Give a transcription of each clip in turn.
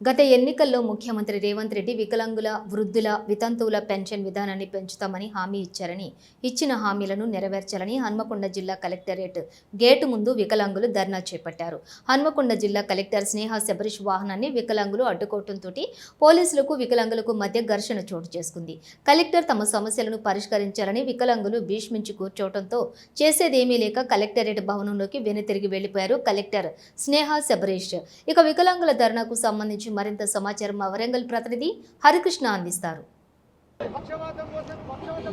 గత ఎన్నికల్లో ముఖ్యమంత్రి రేవంత్ రెడ్డి వికలాంగుల వృద్ధుల వితంతువుల పెన్షన్ విధానాన్ని పెంచుతామని హామీ ఇచ్చారని ఇచ్చిన హామీలను నెరవేర్చాలని హన్మకొండ జిల్లా కలెక్టరేట్ గేటు ముందు వికలాంగులు ధర్నా చేపట్టారు. హన్మకొండ జిల్లా కలెక్టర్ స్నేహ శబరీష్ వాహనాన్ని వికలాంగులు అడ్డుకోవడంతో పోలీసులకు వికలాంగులకు మధ్య ఘర్షణ చోటు చేసుకుంది. కలెక్టర్ తమ సమస్యలను పరిష్కరించాలని వికలాంగులు భీష్మించి కూర్చోవడంతో చేసేదేమీ లేక కలెక్టరేట్ భవనంలోకి వెనుతిరిగి వెళ్ళిపోయారు కలెక్టర్ స్నేహ శబరీష్. ఇక వికలాంగుల ధర్నాకు సంబంధించి మరింత సమాచారం మా వరంగల్ ప్రతినిధి హరికృష్ణ అందిస్తారు.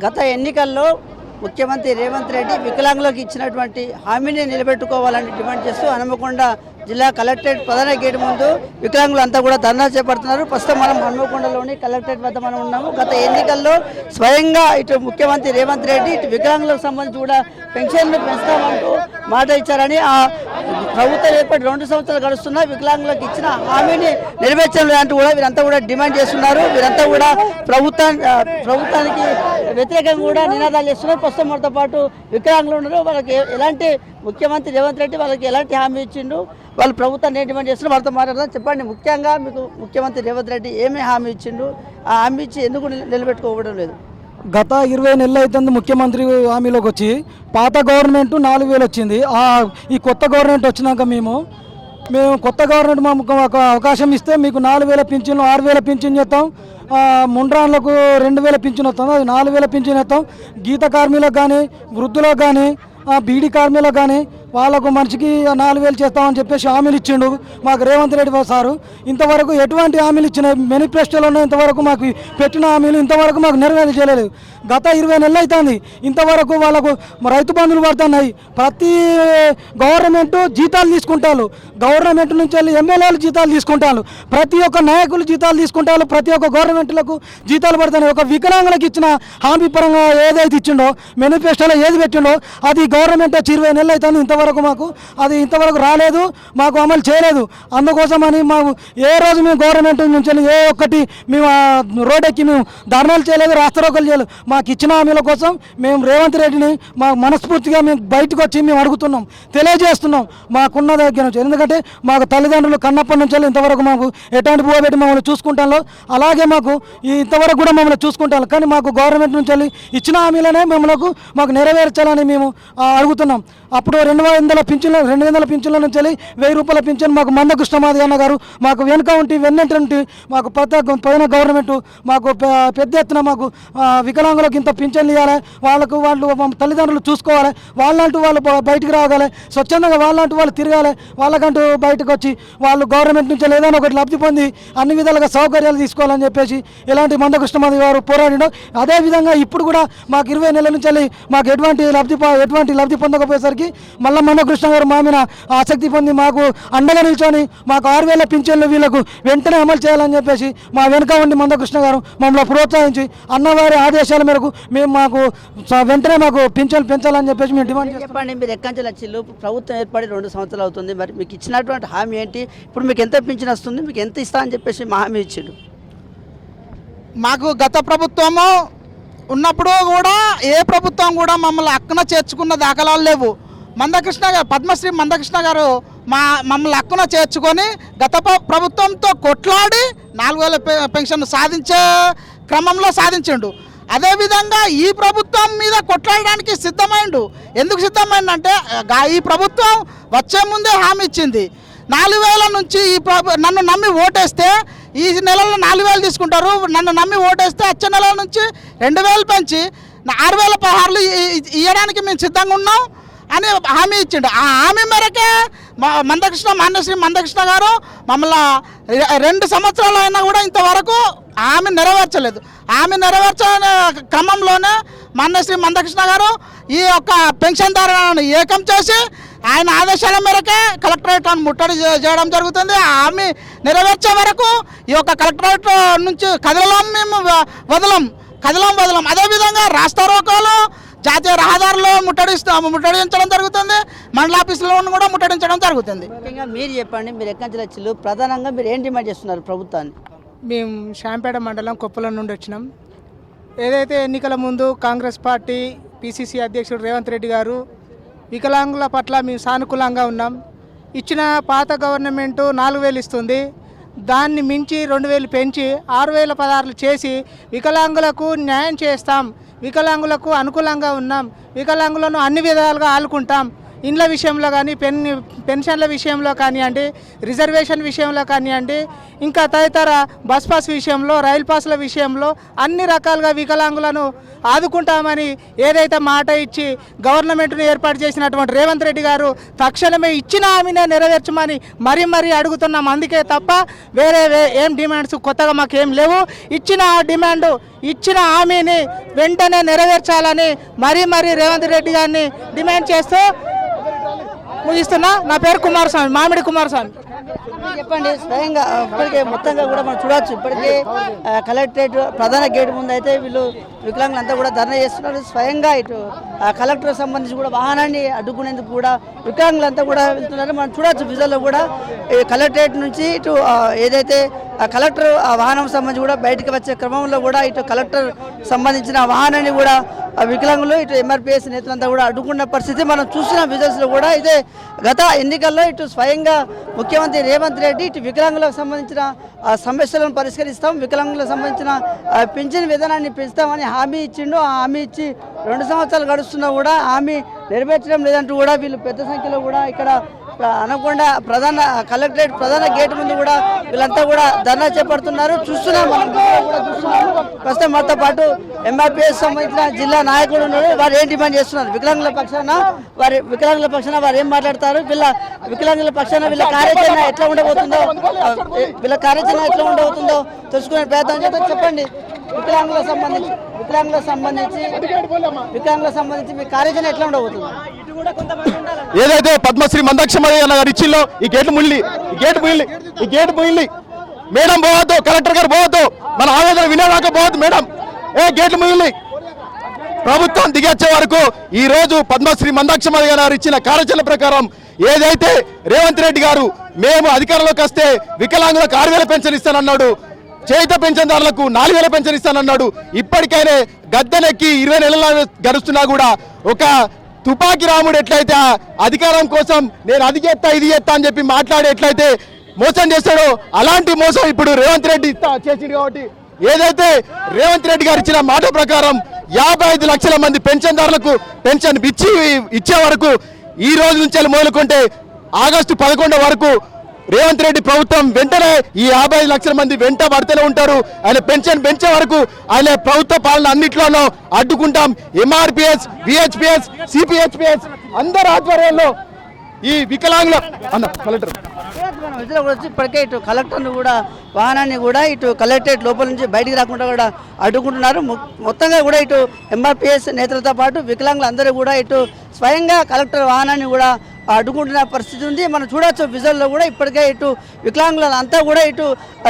గత ఎన్నికల్లో ముఖ్యమంత్రి రేవంత్ రెడ్డి వికలాంగులకు ఇచ్చినటువంటి హామీని నిలబెట్టుకోవాలని డిమాండ్ చేస్తూ హనుమకొండ జిల్లా కలెక్టరేట్ ప్రధాన గేటు ముందు వికలాంగులు అంతా కూడా ధర్నా చేపడుతున్నారు. ప్రస్తుతం మనం హన్మకొండలోని కలెక్టరేట్ వద్ద మనం ఉన్నాము. గత ఎన్నికల్లో స్వయంగా ఇటు ముఖ్యమంత్రి రేవంత్ రెడ్డి ఇటు వికలాంగులకు సంబంధించి కూడా పెన్షన్లు పెంచుతామంటూ మాట ఇచ్చారని ఆ ప్రభుత్వం ఏర్పడి రెండు సంవత్సరాలు గడుస్తున్నా వికలాంగులకు ఇచ్చిన హామీని నెరవేర్చడం లేదంటూ కూడా వీరంతా కూడా డిమాండ్ చేస్తున్నారు. వీరంతా కూడా ప్రభుత్వాన్ని ప్రభుత్వానికి వ్యతిరేకంగా కూడా నినాదాలు చేస్తున్నారు. ప్రస్తుతం మనతో పాటు వికలాంగులు ఉన్నారు. వాళ్ళకి ఎలాంటి ముఖ్యమంత్రి రేవంత్ రెడ్డి వాళ్ళకి ఎలాంటి హామీ ఇచ్చిండు? వాళ్ళు ప్రభుత్వాన్ని ఏం డిమాండ్ చేస్తున్నారు? వాళ్ళతో మాట్లాడదాం. చెప్పండి. ముఖ్యంగా మీకు ముఖ్యమంత్రి రేవంత్ రెడ్డి ఏమి హామీ ఇచ్చిండు? ఆ హామీ ఇచ్చి ఎందుకు నిలబెట్టుకోవడం లేదు? గత ఇరవై నెలలు అవుతుంది ముఖ్యమంత్రి హామీలోకి వచ్చి. పాత గవర్నమెంట్ నాలుగు వేలు వచ్చింది. ఈ కొత్త గవర్నమెంట్ వచ్చినాక మేము మేము కొత్త గవర్నమెంట్ మాకు ఒక అవకాశం ఇస్తే మీకు నాలుగు వేల పింఛన్లు ఆరు వేల పింఛన్ చేస్తాం. ముండ్రాన్లకు రెండు వేల పింఛన్ వస్తాం. అది నాలుగు వేల పింఛన్ ఇస్తాం గీత కార్మికులకు కానీ వృద్ధులకు కానీ బీడీ కార్మికులకు కానీ వాళ్ళకు మనిషికి నాలుగు వేలు చేస్తామని చెప్పేసి హామీలు ఇచ్చిండు మాకు రేవంత్ రెడ్డి సారు. ఇంతవరకు ఎటువంటి హామీలు ఇచ్చిన మేనిఫెస్టోలో ఇంతవరకు మాకు పెట్టిన హామీలు ఇంతవరకు మాకు నెరవేర్చలేదు చేయలేదు. గత ఇరవై నెలలు అవుతుంది ఇంతవరకు వాళ్ళకు రైతు బంధులు పడుతున్నాయి. ప్రతి గవర్నమెంట్ జీతాలు తీసుకుంటారు. గవర్నమెంట్ నుంచి వెళ్ళి ఎమ్మెల్యేలు జీతాలు తీసుకుంటారు. ప్రతి ఒక్క నాయకులు జీతాలు తీసుకుంటారు. ప్రతి ఒక్క గవర్నమెంట్లకు జీతాలు పడుతున్నాయి. ఒక వికలాంగులకు ఇచ్చిన హామీ పరంగా ఏదైతే ఇచ్చిండో మేనిఫెస్టోలో ఏది పెట్టిండో అది గవర్నమెంట్ వచ్చి ఇరవై నెలలు అవుతుంది ఇంతవరకు మాకు అది ఇంతవరకు రాలేదు మాకు అమలు చేయలేదు. అందుకోసమని మాకు ఏ రోజు మేము గవర్నమెంట్ నుంచి ఏ ఒక్కటి మేము రోడ్ ఎక్కి మేము ధర్నాలు చేయలేదు రాస్తారోకలు చేయలేదు. మాకు ఇచ్చిన హామీల కోసం మేము రేవంత్ రెడ్డిని మా మనస్ఫూర్తిగా మేము బయటకు వచ్చి మేము అడుగుతున్నాం తెలియజేస్తున్నాం మాకున్న దగ్గర నుంచి. ఎందుకంటే మాకు తల్లిదండ్రులు కన్నప్పటి నుంచి వెళ్ళి ఇంతవరకు మాకు ఎటువంటి పువ్వు పెట్టి మమ్మల్ని చూసుకుంటాలో అలాగే మాకు ఇంతవరకు కూడా మమ్మల్ని చూసుకుంటాను కానీ మాకు గవర్నమెంట్ నుంచి వెళ్ళి ఇచ్చిన హామీలనే మమ్మల్ని మాకు నెరవేర్చాలని మేము అడుగుతున్నాం. అప్పుడు రెండు వందల పింఛన్లు రెండు వందల పింఛన్ల నుంచి వెళ్ళి వెయ్యి రూపాయల పింఛన్ మాకు మందకృష్ణమాది అన్న గారు మాకు వెనుక ఉంటి వెన్నంటి మాకు పెద్ద పైన గవర్నమెంట్ మాకు పెద్ద ఎత్తున మాకు వికలాంగులకు ఇంత పింఛన్లు ఇవ్వాలి. వాళ్ళకు వాళ్ళు తల్లిదండ్రులు చూసుకోవాలి. వాళ్ళంటూ వాళ్ళు బయటికి రాగలి స్వచ్ఛందంగా వాళ్ళంటూ వాళ్ళు తిరగాలి. వాళ్ళకంటూ బయటకు వచ్చి వాళ్ళు గవర్నమెంట్ నుంచి ఏదైనా ఒకటి లబ్ధి పొంది అన్ని విధాలుగా సౌకర్యాలు తీసుకోవాలని చెప్పేసి ఇలాంటి మందకృష్ణమాది గారు పోరాడినో అదేవిధంగా ఇప్పుడు కూడా మాకు ఇరవై నెలల నుంచి వెళ్ళి మాకు ఎటువంటి లబ్ధి ఎటువంటి లబ్ధి పొందకపోయేసరికి మళ్ళీ మందకృష్ణ గారు మా మీద ఆసక్తి పొంది మాకు అండగా నిల్చొని మాకు ఆరు వేల పింఛన్లు వీళ్ళకు వెంటనే అమలు చేయాలని చెప్పేసి మా వెనుక ఉండి మందకృష్ణ గారు మమ్మల్ని ప్రోత్సహించి అన్నవారి ఆదేశాల మేరకు మేము మాకు వెంటనే మాకు పింఛన్లు పెంచాలని చెప్పేసి మేము డిమాండ్ చెప్పండి మీరు ఎక్కడి నుంచి వచ్చిల్లు ప్రభుత్వం ఏర్పడి రెండు సంవత్సరాలు అవుతుంది. మరి మీకు ఇచ్చినటువంటి హామీ ఏంటి? ఇప్పుడు మీకు ఎంత పింఛన్ వస్తుంది? మీకు ఎంత ఇస్తా అని చెప్పేసి మా హామీ ఇచ్చిండు. మాకు గత ప్రభుత్వము ఉన్నప్పుడు కూడా ఏ ప్రభుత్వం కూడా మమ్మల్ని అక్కన చేర్చుకున్న దాఖలాలు లేవు. మందకృష్ణ గారు పద్మశ్రీ మందకృష్ణ గారు మా మమ్మల్ని అక్కున చేర్చుకొని గత ప్రభుత్వంతో కొట్లాడి నాలుగు వేల పెన్షన్ సాధించే క్రమంలో సాధించిండు. అదేవిధంగా ఈ ప్రభుత్వం మీద కొట్లాడడానికి సిద్ధమైండు. ఎందుకు సిద్ధమైందంటే ఈ ప్రభుత్వం వచ్చే ముందే హామీ ఇచ్చింది. నాలుగు వేల నుంచి ఈ నన్ను నమ్మి ఓటేస్తే ఈ నెలలో నాలుగు వేలు తీసుకుంటారు. నన్ను నమ్మి ఓటేస్తే వచ్చే నెల నుంచి రెండు వేలు పెంచి ఆరు వేల పదహారులు ఇవ్వడానికి మేము సిద్ధంగా ఉన్నాం. అని హామీ ఇచ్చిండు. ఆ హామీ మేరకే మా మందకృష్ణ మాన్యశ్రీ మందకృష్ణ గారు మమ్మల్ని రెండు సంవత్సరాలు అయినా కూడా ఇంతవరకు ఆమె నెరవేర్చలేదు. ఆమె నెరవేర్చని క్రమంలోనే మాన్యశ్రీ మందకృష్ణ గారు ఈ యొక్క పెన్షన్దారులను ఏకం చేసి ఆయన ఆదేశాల మేరకే కలెక్టరేట్ ముట్టడి చేయడం జరుగుతుంది. ఆమె నెరవేర్చే వరకు ఈ యొక్క కలెక్టరేట్ నుంచి కదలం మేము వదలం. కదలం వదలం. అదేవిధంగా రాస్తా రోకోలు జాతీయ రహదారులు ముట్టడిస్తాము ముట్టడించడం జరుగుతుంది. మండల ఆఫీసులో కూడా ముట్టడించడం జరుగుతుంది. ముఖ్యంగా మీరు చెప్పండి మీరు ఎక్కడి నుంచి వచ్చిల్లు ప్రధానంగా మీరు ఏం డిమాండ్ చేస్తున్నారు ప్రభుత్వాన్ని మేము శాంపేట మండలం కొప్పలం నుండి వచ్చినాం. ఏదైతే ఎన్నికల ముందు కాంగ్రెస్ పార్టీ పిసిసి అధ్యక్షుడు రేవంత్ రెడ్డి గారు వికలాంగుల పట్ల మేము సానుకూలంగా ఉన్నాం. ఇచ్చిన పాత గవర్నమెంట్ నాలుగు వేలు ఇస్తుంది. దాన్ని మించి రెండు వేలు పెంచి ఆరు వేల పదహారులు చేసి వికలాంగులకు న్యాయం చేస్తాం. వికలాంగులకు అనుకూలంగా ఉన్నాం. వికలాంగులను అన్ని విధాలుగా ఆలుకుంటాం ఇండ్ల విషయంలో కానీ పెన్ పెన్షన్ల విషయంలో కానివ్వండి రిజర్వేషన్ విషయంలో కానివ్వండి ఇంకా తదితర బస్ పాస్ విషయంలో రైలు పాస్ల విషయంలో అన్ని రకాలుగా వికలాంగులను ఆదుకుంటామని ఏదైతే మాట ఇచ్చి గవర్నమెంట్ను ఏర్పాటు చేసినటువంటి రేవంత్ రెడ్డి గారు తక్షణమే ఇచ్చిన హామీనే నెరవేర్చమని మరీ మరీ అడుగుతున్నాం. అందుకే తప్ప వేరే ఏం డిమాండ్స్ కొత్తగా మాకేం లేవు. ఇచ్చిన ఆ డిమాండ్ ఇచ్చిన హామీని వెంటనే నెరవేర్చాలని మరీ మరీ రేవంత్ రెడ్డి గారిని డిమాండ్ చేస్తూ ముగిస్తున్నా. నా పేరు కుమారస్వామి మామిడి కుమారస్వామి. చెప్పండి స్వయంగా ఇప్పటికే మొత్తంగా కూడా మనం చూడవచ్చు ఇప్పటికే కలెక్టరేట్ ప్రధాన గేట్ ముందు అయితే వీళ్ళు వికలాంగులంతా కూడా ధర్నా చేస్తున్నారు. స్వయంగా ఇటు కలెక్టర్ సంబంధించి కూడా వాహనాన్ని అడ్డుకునేందుకు కూడా వికలాంగులంతా కూడా వెళ్తున్నారు. మనం చూడొచ్చు విజువల్లో కూడా. కలెక్టరేట్ నుంచి ఇటు ఏదైతే ఆ కలెక్టర్ ఆ వాహనం సంబంధించి కూడా బయటకు వచ్చే క్రమంలో కూడా ఇటు కలెక్టర్ సంబంధించిన వాహనాన్ని కూడా వికలాంగులు ఇటు ఎంఆర్పిఎస్ నేతలంతా కూడా అడ్డుకున్న పరిస్థితి మనం చూసిన విజువల్స్లో కూడా ఇదే. గత ఎన్నికల్లో ఇటు స్వయంగా ముఖ్యమంత్రి రేవంత్ రెడ్డి ఇటు వికలాంగులకు సంబంధించిన సమస్యలను పరిష్కరిస్తాం. వికలాంగులకు సంబంధించిన పింఛన్ విధానాన్ని పెంచుతామని హామీ ఇచ్చిండు. ఆ హామీ ఇచ్చి రెండు సంవత్సరాలు గడుస్తున్నా కూడా హామీ నెరవేర్చడం లేదంటూ కూడా వీళ్ళు పెద్ద సంఖ్యలో కూడా ఇక్కడ అనకొండ ప్రధాన కలెక్టరేట్ ప్రధాన గేట్ ముందు కూడా వీళ్ళంతా కూడా ధర్నా చేపడుతున్నారు. చూస్తున్నాం మనం. కూడా చూస్తున్నాము ప్రస్తుతం మాతో పాటు ఎంఆర్పిఎస్ సంబంధించిన జిల్లా నాయకుడు ఉన్నారు వారు ఏం డిమాండ్ చేస్తున్నారు? వికలాంగుల పక్షాన వారి వికలాంగుల పక్షాన వారు ఏం మాట్లాడతారు? వీళ్ళ వికలాంగుల పక్షాన వీళ్ళ కార్యాచరణ ఎట్లా ఉండబోతుందో వీళ్ళ కార్యాచరణ ఎట్లా ఉండబోతుందో తెలుసుకునే ప్రయత్నం చేద్దాం. చెప్పండి. వికలాంగులకు సంబంధించి వికలాంగులకు సంబంధించి వికలాంగులకు సంబంధించి మీ కార్యాచరణ ఎట్లా ఉండబోతుంది? ఏదైతే పద్మశ్రీ మందాక్షమయ్య అన్న గారు ఇచ్చిల్లో ఈ గేట్ ముళ్ళి ఈ గేట్ ముల్లి ఈ గేట్ పోయింది మేడం పోవద్దు కలెక్టర్ గారు పోవద్దు. మన ఆవేదన వినేదాకా పోవద్దు మేడం. ఏ గేట్లు ముగిలి ప్రభుత్వం దిగొచ్చే వరకు ఈ రోజు పద్మశ్రీ మందాక్షమయ్య గారు ఇచ్చిన కార్యాచరణ ప్రకారం ఏదైతే రేవంత్ రెడ్డి గారు మేము అధికారంలోకి వస్తే వికలాంగులకు ఆరు వేల పెన్షన్ ఇస్తానన్నాడు చేత పెన్షన్దారులకు నాలుగు వేల పెన్షన్ ఇస్తానన్నాడు ఇప్పటికైనా గద్దెనెక్కి ఇరవై నెలల గడుస్తున్నా కూడా ఒక తుపాకి రాముడు ఎట్లయితే అధికారం కోసం నేను అది చేస్తా ఇది చేస్తా అని చెప్పి మాట్లాడేట్లయితే మోసం చేస్తాడో అలాంటి మోసం ఇప్పుడు రేవంత్ రెడ్డి ఇస్తా చేసిండు కాబట్టి ఏదైతే రేవంత్ రెడ్డి గారు ఇచ్చిన మాట ప్రకారం యాభై ఐదు లక్షల మంది పెన్షన్దారులకు పెన్షన్ ఇచ్చి ఇచ్చే వరకు ఈ రోజు నుంచి మొదలుకుంటే ఆగస్టు పదకొండు వరకు రేవంత్ రెడ్డి ప్రభుత్వం వెంటనే ఈ యాభై ఐదు లక్షల మంది వెంట పడుతూనే ఉంటారు. ఆయన పెన్షన్ పెంచే వరకు ఆయన ప్రభుత్వ పాలన అన్నింటిలోనూ అడ్డుకుంటాం. ఎంఆర్పిఎస్ విహెచ్పిఎస్ సిపిహెచ్పిఎస్ అందరి ఆధ్వర్యంలో ఈ వికలాంగుల అన్న కలెక్టర్ మనం విధులు కూడా వచ్చి ఇప్పటికే ఇటు కలెక్టర్ను కూడా వాహనాన్ని కూడా ఇటు కలెక్టరేట్ లోపల నుంచి బయటికి రాకుండా కూడా అడ్డుకుంటున్నారు. మొత్తంగా కూడా ఇటు ఎంఆర్పిఎస్ నేతలతో పాటు వికలాంగులందరూ కూడా ఇటు స్వయంగా కలెక్టర్ వాహనాన్ని కూడా అడ్డుకుంటున్న పరిస్థితి ఉంది. మనం చూడొచ్చు విజువల్లో కూడా ఇప్పటికే ఇటు వికలాంగులు అంతా కూడా ఇటు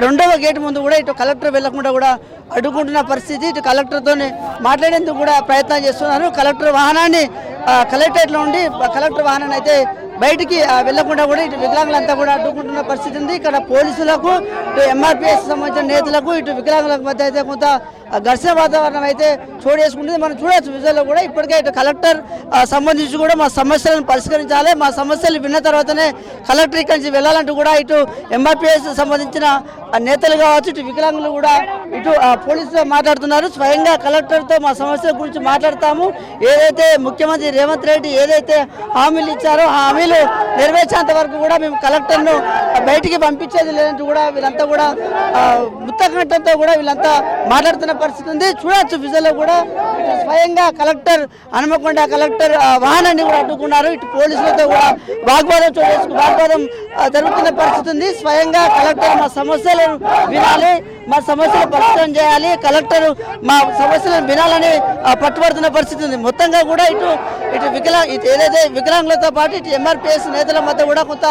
రెండవ గేట్ ముందు కూడా ఇటు కలెక్టర్ వెళ్ళకుండా కూడా అడ్డుకుంటున్న పరిస్థితి. ఇటు కలెక్టర్తోనే మాట్లాడేందుకు కూడా ప్రయత్నం చేస్తున్నారు. కలెక్టర్ వాహనాన్ని కలెక్టరేట్లో ఉండి కలెక్టర్ వాహనాన్ని అయితే బయటికి వెళ్ళకుండా కూడా ఇటు వికలాంగులంతా కూడా అడ్డుకుంటున్న పరిస్థితి ఉంది. ఇక్కడ పోలీసులకు ఇటు ఎంఆర్పిఎస్ సంబంధించిన నేతలకు ఇటు వికలాంగులకు మధ్య అయితే కొంత ఘర్షణ వాతావరణం అయితే చోటు మనం చూడవచ్చు విజువల్లో కూడా. ఇప్పటికే ఇటు కలెక్టర్ సంబంధించి కూడా మా సమస్యలను పరిష్కరించాలి. మా సమస్యలు విన్న తర్వాతనే కలెక్టర్ ఇక్కడి నుంచి వెళ్ళాలంటూ కూడా ఇటు ఎంఆర్పిఎస్ సంబంధించిన నేతలు కావచ్చు ఇటు వికలాంగులు కూడా ఇటు ఆ, పోలీసులు మాట్లాడుతున్నారు. స్వయంగా కలెక్టర్తో మా సమస్యల గురించి మాట్లాడతాము. ఏదైతే ముఖ్యమంత్రి రేవంత్ రెడ్డి ఏదైతే హామీలు ఇచ్చారో ఆ హామీలు నెరవేర్చేంత వరకు కూడా మేము కలెక్టర్ను బయటికి పంపించేది లేదంటూ కూడా వీళ్ళంతా కూడా ముత్తకంటంతో కూడా వీళ్ళంతా మాట్లాడుతున్న పరిస్థితి ఉంది. చూడొచ్చు విజువల్లో కూడా. స్వయంగా కలెక్టర్ హనుమకొండ కలెక్టర్ వాహనాన్ని కూడా అడ్డుకున్నారు. ఇటు పోలీసులతో కూడా వాగ్వాదం చోటు వాగ్వాదం జరుగుతున్న పరిస్థితి ఉంది. స్వయంగా కలెక్టర్ మా సమస్యలను వినాలి. మా సమస్యలు పరిష్కారం చేయాలి. కలెక్టర్ మా సమస్యలను వినాలని పట్టుబడుతున్న పరిస్థితి ఉంది. మొత్తంగా కూడా ఇటు ఇటు వికలా ఇటు ఏదైతే వికలాంగులతో పాటు ఇటు ఎంఆర్పిఎస్ నేతల మధ్య కూడా కొంత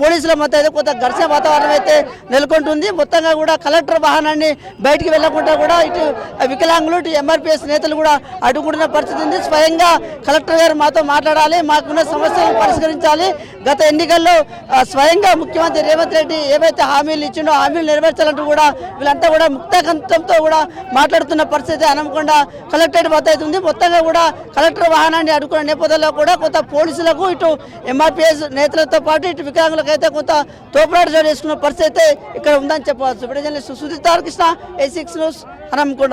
పోలీసుల మధ్య అయితే కొంత ఘర్షణ వాతావరణం అయితే నెలకొంటుంది. మొత్తంగా కూడా కలెక్టర్ వాహనాన్ని బయటికి వెళ్ళకుండా కూడా ఇటు వికలాంగులు ఇటు ఎంఆర్పిఎస్ నేతలు కూడా అడ్డుకుంటున్న పరిస్థితి ఉంది. స్వయంగా కలెక్టర్ గారు మాతో మాట్లాడాలి. మాకున్న సమస్యలను పరిష్కరించాలి. గత ఎన్నికల్లో స్వయంగా ముఖ్యమంత్రి రేవంత్ రెడ్డి ఏవైతే హామీలు ఇచ్చిండో హామీలు నెరవేర్చాలంటూ కూడా వీళ్ళంతా కూడా ముక్తకంఠంతో కూడా మాట్లాడుతున్న పరిస్థితి హనుమకొండ కలెక్టరేట్ వద్ద ఉంది. మొత్తంగా కూడా కలెక్టర్ వాహనాన్ని అడుగుకున్న నేపథ్యంలో కూడా కొంత పోలీసులకు ఇటు ఎంఆర్పిఎస్ నేతలతో పాటు ఇటు వికలాంగులకు అయితే కొంత తోపులాట చోటు చేసుకున్న పరిస్థితి అయితే ఇక్కడ ఉందని చెప్పవచ్చు. ఇప్పుడు Sudhir Krishna A six news Hanumakonda